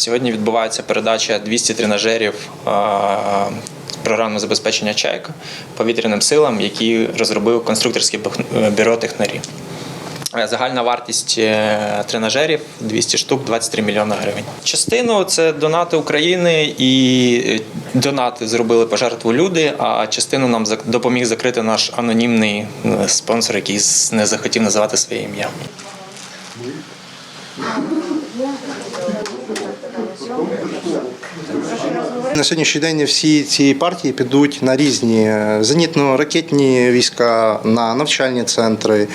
Сьогодні відбувається передача 200 тренажерів е, програмного забезпечення чайка повітряним силам, які розробив конструкторське бюро технарі. Е, Загальна вартість е, тренажерів 200 штук 23 мільйони гривень. Частину це донати України і е, донати зробили пожертву люди, а частину нам допоміг закрити наш анонімний е, спонсор, який не захотів називати своє ім'я. На сьогоднішній день всі ці партії підуть на різні е, зенітно-ракетні війська, на навчальні центри,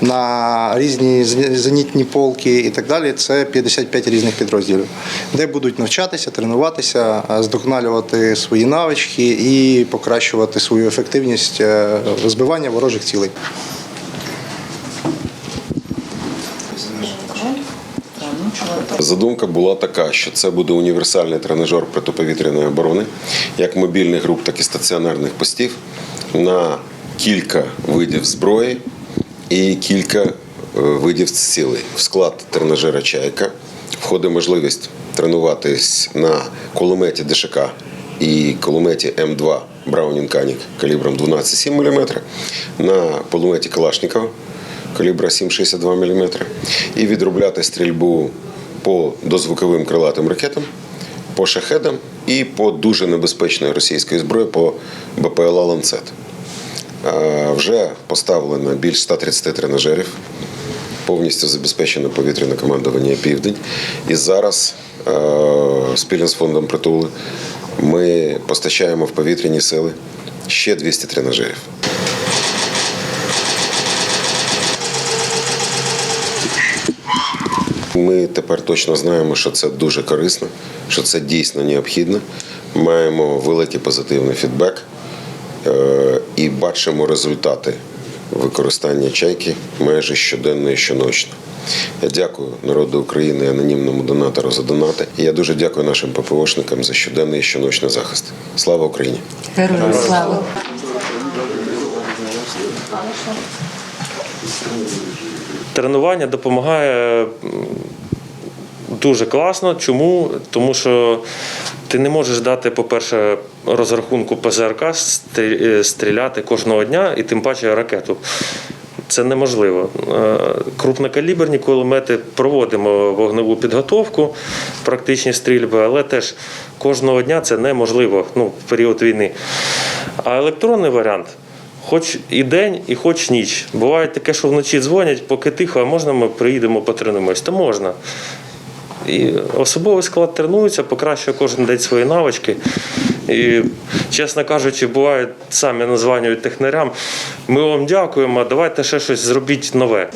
на різні зенітні полки і так далі. Це 55 різних підрозділів, де будуть навчатися, тренуватися, е, здосконалювати свої навички і покращувати свою ефективність е, збивання ворожих цілей. Задумка була така, що це буде універсальний тренажер протиповітряної оборони, як мобільних груп, так і стаціонарних постів на кілька видів зброї і кілька е, видів цілей. В склад тренажера чайка входить можливість тренуватись на кулеметі ДШК і кулеметі М2 Браунінг Канік калібром 12,7 мм, на кулеметі Калашникова калібра 7,62 мм і відробляти стрільбу по дозвуковим крилатим ракетам, по шахедам і по дуже небезпечної російської зброї по БПЛА «Ланцет». Вже поставлено більш 130 тренажерів, повністю забезпечено повітряне командування Південь. І зараз спільно з фондом притули ми постачаємо в повітряні сили ще 200 тренажерів. Ми тепер точно знаємо, що це дуже корисно, що це дійсно необхідно. Маємо великий позитивний фідбек е, і бачимо результати використання чайки майже щоденно і щоночно. Я дякую народу України і анонімному донатору за донати. І я дуже дякую нашим ППОшникам за щоденний і щоночний захист. Слава Україні! Героям слава! Тренування допомагає дуже класно. Чому? Тому що ти не можеш дати, по-перше, розрахунку ПЗРК е, стріляти кожного дня і тим паче ракету. Це неможливо. Е, Крупнокаліберні кулемети проводимо вогневу підготовку, практичні стрільби, але теж кожного дня це неможливо ну, в період війни. А електронний варіант Хоч і день, і хоч ніч. Буває таке, що вночі дзвонять, поки тихо, а можна ми приїдемо потренуємось? Та можна. І особовий склад тренується, покращує кожен день свої навички. І, чесно кажучи, бувають самі названюють технарям. Ми вам дякуємо, давайте ще щось зробіть нове.